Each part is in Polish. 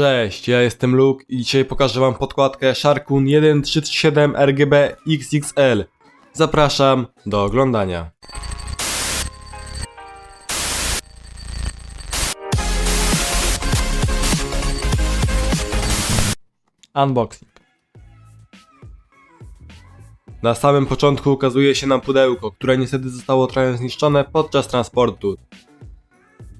Cześć, ja jestem Luke i dzisiaj pokażę wam podkładkę Sharkun 137 RGB XXL. Zapraszam do oglądania. Unboxing. Na samym początku ukazuje się nam pudełko, które niestety zostało trochę zniszczone podczas transportu.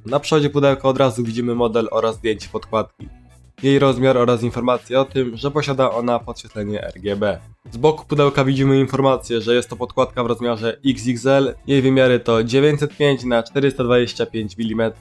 Na przodzie pudełka od razu widzimy model oraz zdjęcie podkładki. Jej rozmiar oraz informacje o tym, że posiada ona podświetlenie RGB. Z boku pudełka widzimy informację, że jest to podkładka w rozmiarze XXL. Jej wymiary to 905 na 425 mm.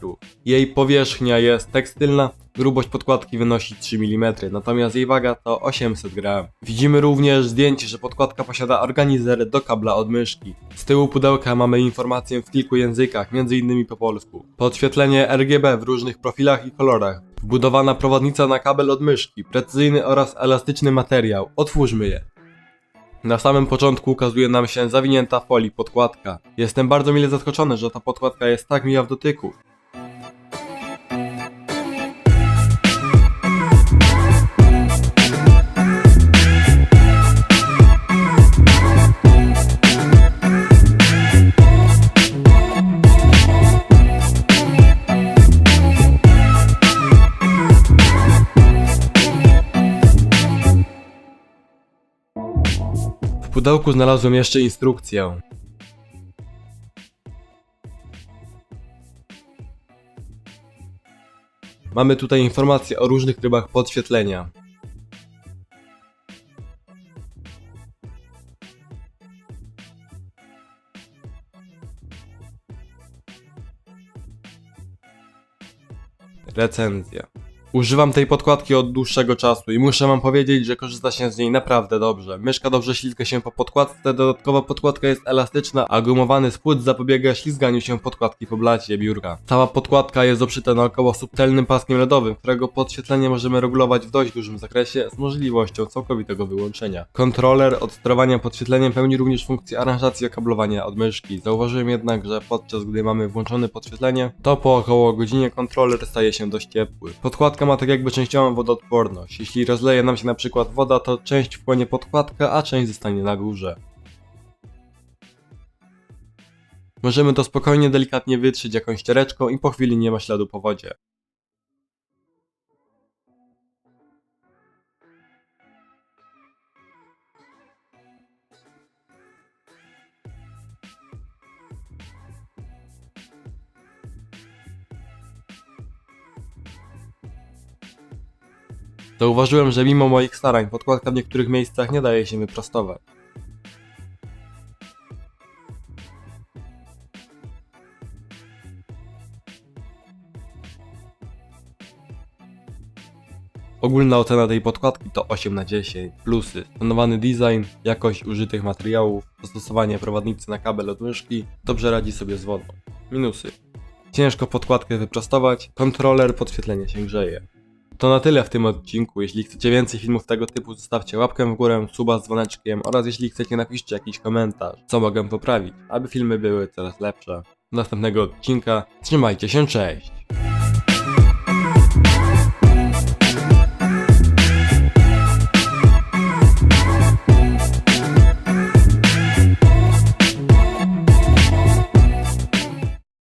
Jej powierzchnia jest tekstylna, grubość podkładki wynosi 3 mm, natomiast jej waga to 800 g. Widzimy również zdjęcie, że podkładka posiada organizer do kabla od myszki. Z tyłu pudełka mamy informację w kilku językach, m.in. po polsku. Podświetlenie RGB w różnych profilach i kolorach. Wbudowana prowadnica na kabel od myszki, precyzyjny oraz elastyczny materiał. Otwórzmy je. Na samym początku ukazuje nam się zawinięta folii podkładka. Jestem bardzo mile zaskoczony, że ta podkładka jest tak miła w dotyku. Pudełku znalazłem jeszcze instrukcję. Mamy tutaj informacje o różnych trybach podświetlenia. Recenzja. Używam tej podkładki od dłuższego czasu i muszę wam powiedzieć, że korzysta się z niej naprawdę dobrze. Myszka dobrze ślizga się po podkładce, dodatkowa podkładka jest elastyczna, a gumowany spód zapobiega ślizganiu się podkładki po blacie biurka. Cała podkładka jest oprzyta naokoło subtelnym paskiem LEDowym, którego podświetlenie możemy regulować w dość dużym zakresie z możliwością całkowitego wyłączenia. Kontroler od sterowania podświetleniem pełni również funkcję aranżacji okablowania od myszki. Zauważyłem jednak, że podczas gdy mamy włączone podświetlenie, to po około godzinie kontroler staje się dość ciepły. Podkładka ma tak jakby częściową wodoodporność. Jeśli rozleje nam się na przykład woda, to część wchłonie podkładkę, a część zostanie na górze. Możemy to spokojnie, delikatnie wytrzeć jakąś ściereczką i po chwili nie ma śladu po wodzie. Zauważyłem, że mimo moich starań podkładka w niektórych miejscach nie daje się wyprostować. Ogólna ocena tej podkładki to 8 na 10. Plusy: planowany design, jakość użytych materiałów, zastosowanie prowadnicy na kabel od myszki, dobrze radzi sobie z wodą. Minusy: ciężko podkładkę wyprostować, kontroler podświetlenia się grzeje. To na tyle w tym odcinku. Jeśli chcecie więcej filmów tego typu, zostawcie łapkę w górę, suba z dzwoneczkiem oraz jeśli chcecie napiszcie jakiś komentarz, co mogę poprawić, aby filmy były coraz lepsze. Do następnego odcinka. Trzymajcie się, cześć!